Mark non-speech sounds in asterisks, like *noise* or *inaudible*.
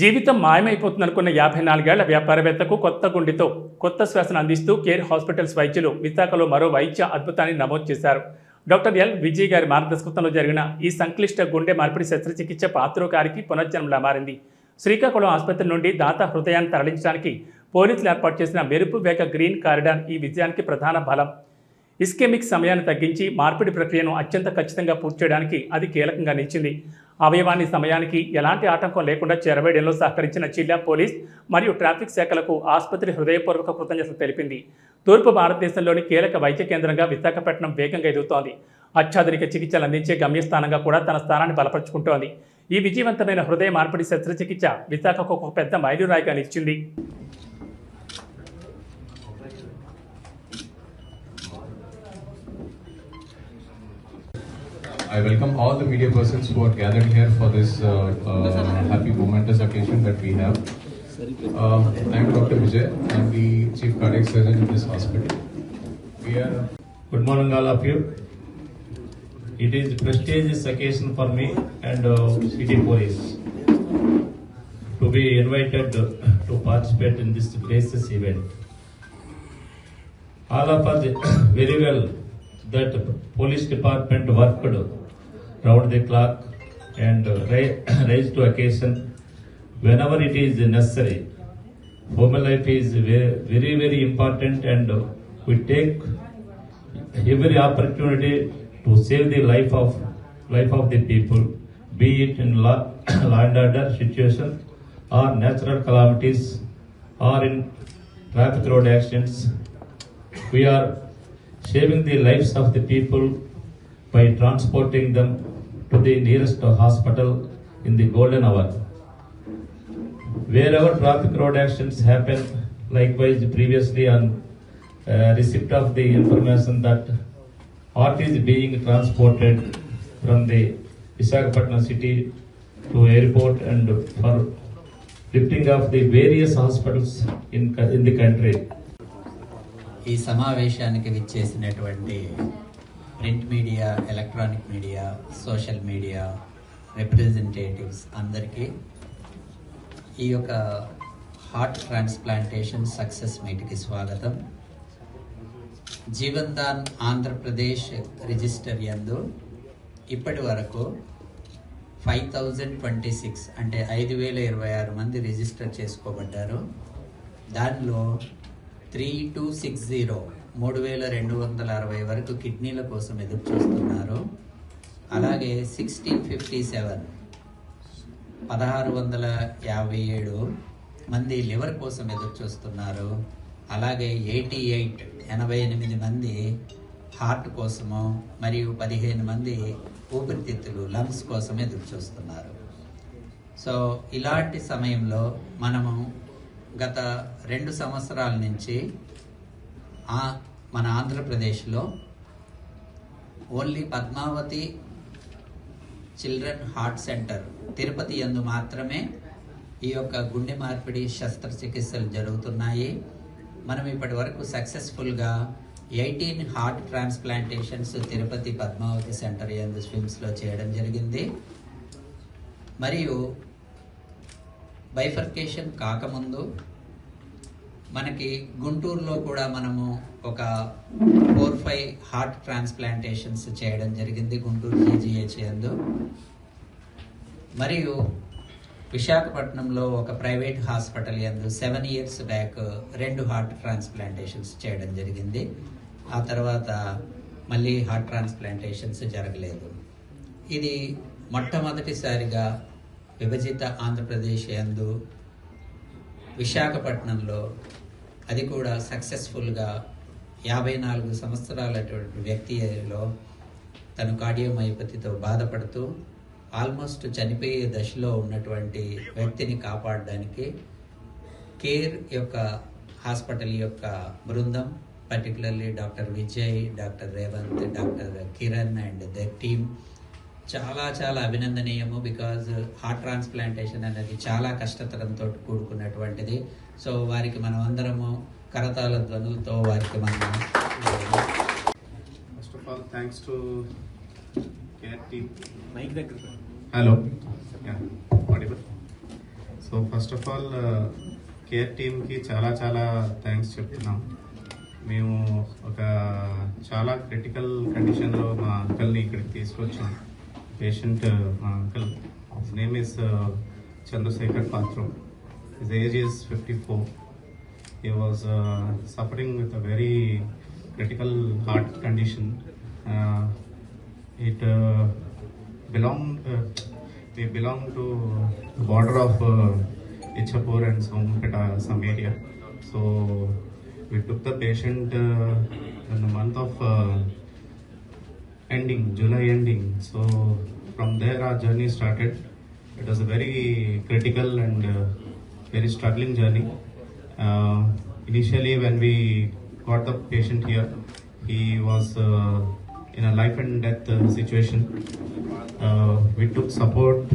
జీవితం మాయమైపోతుందనుకున్న యాభై నాలుగేళ్ళ వ్యాపారవేత్తకు కొత్త గుండెతో కొత్త శ్వాసను అందిస్తూ కేర్ హాస్పిటల్స్ వైద్యులు విశాఖలో మరో వైద్య అద్భుతాన్ని నమోదు చేశారు. Doctor L. విజయ్ గారి మార్గదర్శకత్వంలో జరిగిన ఈ సంక్లిష్ట గుండె మార్పిడి శస్త్రచికిత్స పాత్రోకారికి పునర్జన్మలా మారింది. శ్రీకాకుళం ఆసుపత్రి నుండి దాత హృదయాన్ని తరలించడానికి పోలీసులు ఏర్పాటు చేసిన మెరుపు వేగ గ్రీన్ కారిడార్ ఈ విజయానికి ప్రధాన బలం. ఇస్కెమిక్ సమయాన్ని తగ్గించి మార్పిడి ప్రక్రియను అత్యంత ఖచ్చితంగా పూర్తి చేయడానికి అది కీలకంగా నిలిచింది. అవయవాన్ని సమయానికి ఎలాంటి ఆటంకం లేకుండా చేరవేయడంలో సహకరించిన జిల్లా పోలీస్ మరియు ట్రాఫిక్ శాఖలకు ఆసుపత్రి హృదయపూర్వక కృతజ్ఞతలు తెలిపింది. తూర్పు భారతదేశంలోని కీలక వైద్య కేంద్రంగా విశాఖపట్నం వేగంగా ఎదుగుతోంది. అత్యాధునిక చికిత్సలు అందించే గమ్యస్థానంగా కూడా తన స్థానాన్ని బలపరుచుకుంటోంది. ఈ విజయవంతమైన హృదయ మార్పిడి శస్త్రచికిత్స విశాఖకు ఒక పెద్ద మైలురాయిగా నిలిచింది. I welcome all the media persons who are gathered here for this uh, uh, happy momentous occasion that we have. Um, I'm Dr. Vijay. I'm the Chief Cardiac Surgeon in this hospital. We are Good morning, all of you. It is a prestigious occasion for me and uh, city police to be invited to participate in this gracious event. All of us *coughs* very well that police department worked round the clock and uh, ri- rise *coughs* to occasion whenever it is necessary. Human life is very, very important and we take every opportunity to save the life of life of the people, be it in law, *coughs* law and order situation or natural calamities or in traffic road accidents. We are saving the lives of the people by transporting them to the nearest hospital in the golden hour. Wherever traffic road accidents happen, likewise previously on uh, receipt of the information that art is being transported from the Visakhapatnam city to airport and for lifting of the various hospitals in, in the country. ఈ సమావేశానికి విచ్చేసినటువంటి print media electronic media social media representatives అందరికీ ఈ యొక్క heart transplantation success మీట్కి స్వాగతం. జీవన్ దాన్ Andhra Pradesh register యందు ఇప్పటి వరకు ఫైవ్ థౌజండ్ ట్వంటీ సిక్స్ అంటే ఐదు వేల ఇరవై ఆరు మంది రిజిస్టర్ చేసుకోబడ్డారు. దానిలో త్రీ టూ సిక్స్ జీరో మూడు వేల రెండు వందల అరవై వరకు కిడ్నీల కోసం ఎదురు చూస్తున్నారు. అలాగే సిక్స్టీన్ ఫిఫ్టీ సెవెన్ పదహారు వందల యాభై ఏడు మంది లివర్ కోసం ఎదురు చూస్తున్నారు. అలాగే ఎయిటీ ఎయిట్ ఎనభై ఎనిమిది మంది హార్ట్ కోసము మరియు పదిహేను మంది ఊపిరితిత్తులు లంగ్స్ కోసం ఎదురు చూస్తున్నారు. సో ఇలాంటి సమయంలో మనము గత రెండు సంవత్సరాల నుంచి మన ఆంధ్రప్రదేశ్లో only Padmavati children heart centre Tirupati యందు మాత్రమే ఈ యొక్క గుండె మార్పిడి శస్త్రచికిత్సలు జరుగుతున్నాయి. మనం ఇప్పటి వరకు సక్సెస్ఫుల్గా eighteen heart transplantations Tirupati Padmavati centre యందు స్విమ్స్లో చేయడం జరిగింది. మరియు బైఫర్కేషన్ కాకముందు మనకి గుంటూరులో కూడా మనము ఒక ఫోర్ ఫైవ్ హార్ట్ ట్రాన్స్ప్లాంటేషన్స్ చేయడం జరిగింది గుంటూరు జీజీహెచ్ యందు. మరియు విశాఖపట్నంలో ఒక ప్రైవేట్ హాస్పిటల్ యందు సెవెన్ ఇయర్స్ బ్యాక్ రెండు హార్ట్ ట్రాన్స్ప్లాంటేషన్స్ చేయడం జరిగింది. ఆ తర్వాత మళ్ళీ హార్ట్ ట్రాన్స్ప్లాంటేషన్స్ జరగలేదు. ఇది మొట్టమొదటిసారిగా విభజిత ఆంధ్రప్రదేశ్ యందు విశాఖపట్నంలో అది కూడా సక్సెస్ఫుల్గా యాభై నాలుగు సంవత్సరాలటువంటి వ్యక్తిలో తను కార్డియోమయోపతితో బాధపడుతూ ఆల్మోస్ట్ చనిపోయే దశలో ఉన్నటువంటి వ్యక్తిని కాపాడడానికి కేర్ యొక్క హాస్పిటల్ యొక్క బృందం particularly doctor Vijay doctor Revanth doctor Kiran and the team చాలా చాలా అభినందనీయము బికాజ్ హార్ట్ ట్రాన్స్ప్లాంటేషన్ అనేది చాలా కష్టతరంతో కూడుకున్నటువంటిది. సో వారికి మనం అందరము కరతాల ధ్వనులతో వారికి మనం of all, thanks to care team. Mike దగ్గర audible. So first of all care టీమ్కి చాలా చాలా థ్యాంక్స్ చెప్తున్నాం. మేము ఒక చాలా క్రిటికల్ కండిషన్లో మా అంకల్ని ఇక్కడికి తీసుకొచ్చాం. పేషెంట్ మా uncle name is Chandrasekhar Patram His age is 54. He was uh, suffering with a very critical heart condition. Uh, it uh, belonged, uh, we belong to the border of uh, Ichapur and Sompeta, some area. So we took the patient uh, in the month of ending, July ending. So from there our journey started. It was a very critical and very struggling journey. Uh, initially, when we got the patient here, he was uh, in a life and death uh, situation. Uh, we took support